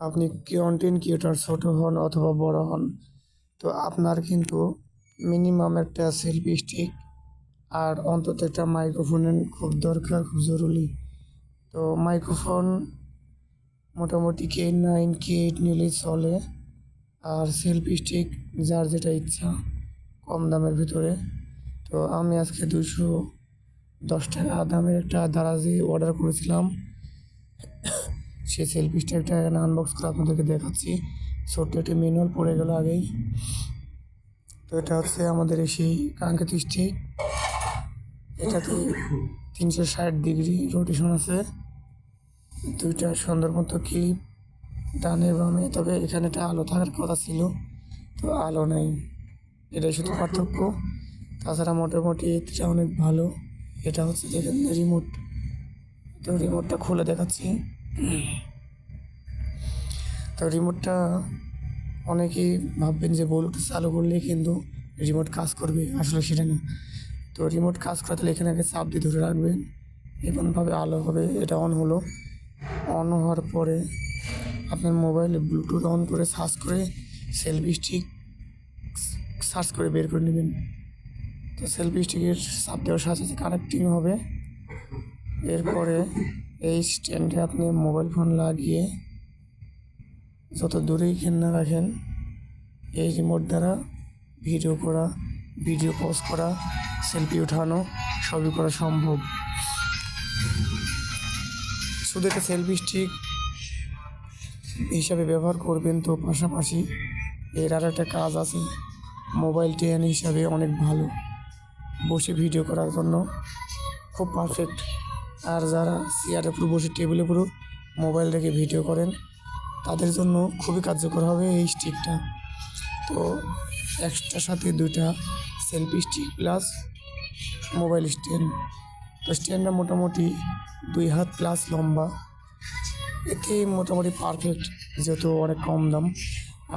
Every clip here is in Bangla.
আপনি কন্টেন্ট ক্রিয়েটর ছোট হন অথবা বড় হন, তো আপনার কিন্তু মিনিমাম একটা সেলফি স্টিক আর অন্তত একটা মাইক্রোফোনের খুব দরকার, খুব জরুরি। তো মাইক্রোফোন মোটামুটি কে নাইন কে এইট নিলেই চলে আর সেলফি স্টিক যার যেটা ইচ্ছা কম দামের ভিতরে। তো আমি আজকে দুশো দশ টাকা দামের একটা দারাজি অর্ডার করেছিলাম। সেই সেলফি স্টিকটা এখানে আনবক্স করে আপনাদেরকে দেখাচ্ছি। ছোট্ট একটি ম্যানুয়াল পড়ে গেল আগেই। তো এটা হচ্ছে আমাদের সেই কাঙ্ক্ষিত স্টিক এটাতে তিনশো ষাট ডিগ্রি রোটেশন আছে। দুইটা সুন্দর মতো ক্লিপ ডানে বামে। তবে এখানে একটা আলো থাকার কথা ছিল, তো আলো নেই। এটাই শুধু পার্থক্য। তাছাড়া মোটামুটি এটা অনেক ভালো। এটা হচ্ছে দেখেন রিমোট তো রিমোটটা খুলে দেখাচ্ছি। তো রিমোটটা অনেকেই ভাববেন যে ব্লুটুথ চালু করলেই কিন্তু রিমোট কাজ করবে। আসলে সেটা না। তো রিমোট কাজ করাতে এখানে আগে চাপ দিয়ে ধরে রাখবেন। এমনভাবে আলো হবে, এটা অন হলো। অন হওয়ার পরে আপনার মোবাইলে ব্লুটুথ অন করে সার্চ করে সেলফি স্টিক সার্চ করে বের করে নেবেন। তো সেলফি স্টিকের চাপ দেওয়ার সাথে সাথে কানেক্টিং হবে। এরপরে এই স্ট্যান্ডে আপনি মোবাইল ফোন লাগিয়ে যত দূরেই খেন না রাখেন, এই রিমোট দ্বারা ভিডিও করা, ভিডিও পোস্ট করা সেলফি ওঠানো সবই করা সম্ভব। শুধু একটা সেলফি স্টিক হিসাবে ব্যবহার করবেন তো পাশাপাশি এর আর একটা কাজ আছে মোবাইল টেন হিসাবে অনেক ভালো। বসে ভিডিও করার জন্য খুব পারফেক্ট আর যারা চেয়ারের উপর বসে টেবিলের উপর মোবাইল রেখে ভিডিও করেন তাদের জন্য খুবই কার্যকর হবে এই স্টিকটা তো একটার সাথে দুইটা selfie stick plus mobile stand তো স্ট্যান্ডটা মোটামুটি দুই হাত প্লাস লম্বা। এতে মোটামুটি পারফেক্ট যেহেতু অনেক কম দাম।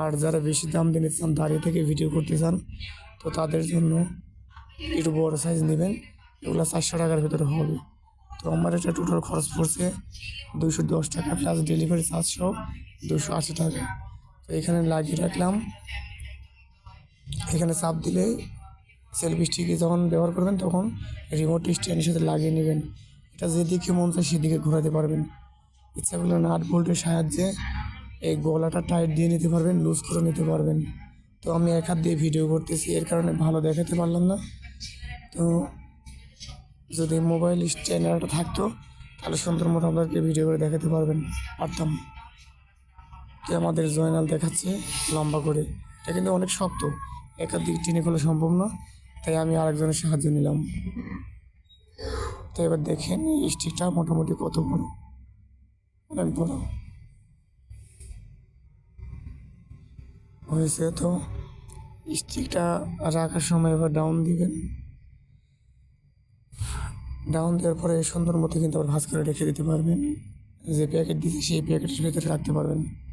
আর যারা বেশি দাম দিতে চান, দাঁড়িয়ে থেকে ভিডিও করতে চান, তো তাদের জন্য একটু বড় সাইজ নেবেন। এগুলো চারশো টাকার ভেতরে হবে। তো আমার এটা টোটাল খরচ পড়ছে দুশো দশ টাকা প্লাস ডেলিভারি চারশো দুশো আশি টাকা। তো এখানে লাগিয়ে রাখলাম। এখানে চাপ দিলে সেলফি স্টিকে যখন ব্যবহার করবেন তখন রিমোট স্ট্যান্ডের সাথে লাগিয়ে নেবেন। এটা যেদিকে মন চায় সেদিকে ঘোরাতে পারবেন। ইচ্ছা করলে নাট বোল্টের সাহায্যে এই গলাটা টাইট দিয়ে নিতে পারবেন লুজ করে নিতে পারবেন। তো আমি এক হাত দিয়ে ভিডিও করতেছি, এর কারণে ভালো দেখাতে পারলাম না। তো যদি মোবাইল স্ট্যান্ডারটা থাকতো, তাহলে সুন্দর মতো আপনাদেরকে ভিডিও করে দেখাতে পারবেন। পারতাম। তো আমাদের জয়নাল দেখাচ্ছে লম্বা করে। এটা কিন্তু অনেক শক্ত। একার দিক টেনে খোলা সম্ভব না। তাই আমি আরেকজনের সাহায্য নিলাম। তো এবার দেখেন স্টিকটা মোটামুটি কত বড়? অনেক বড়। হয়েছে তো। স্টিকটা রাখার সময় এবার ডাউন দিবেন। ডাউন দেওয়ার পরে সুন্দর মতো কিন্তু আবার ভাজ করে রেখে দিতে পারবেন। যে প্যাকেট দিয়েছে সেই প্যাকেটের ভেতরে রাখতে পারবেন।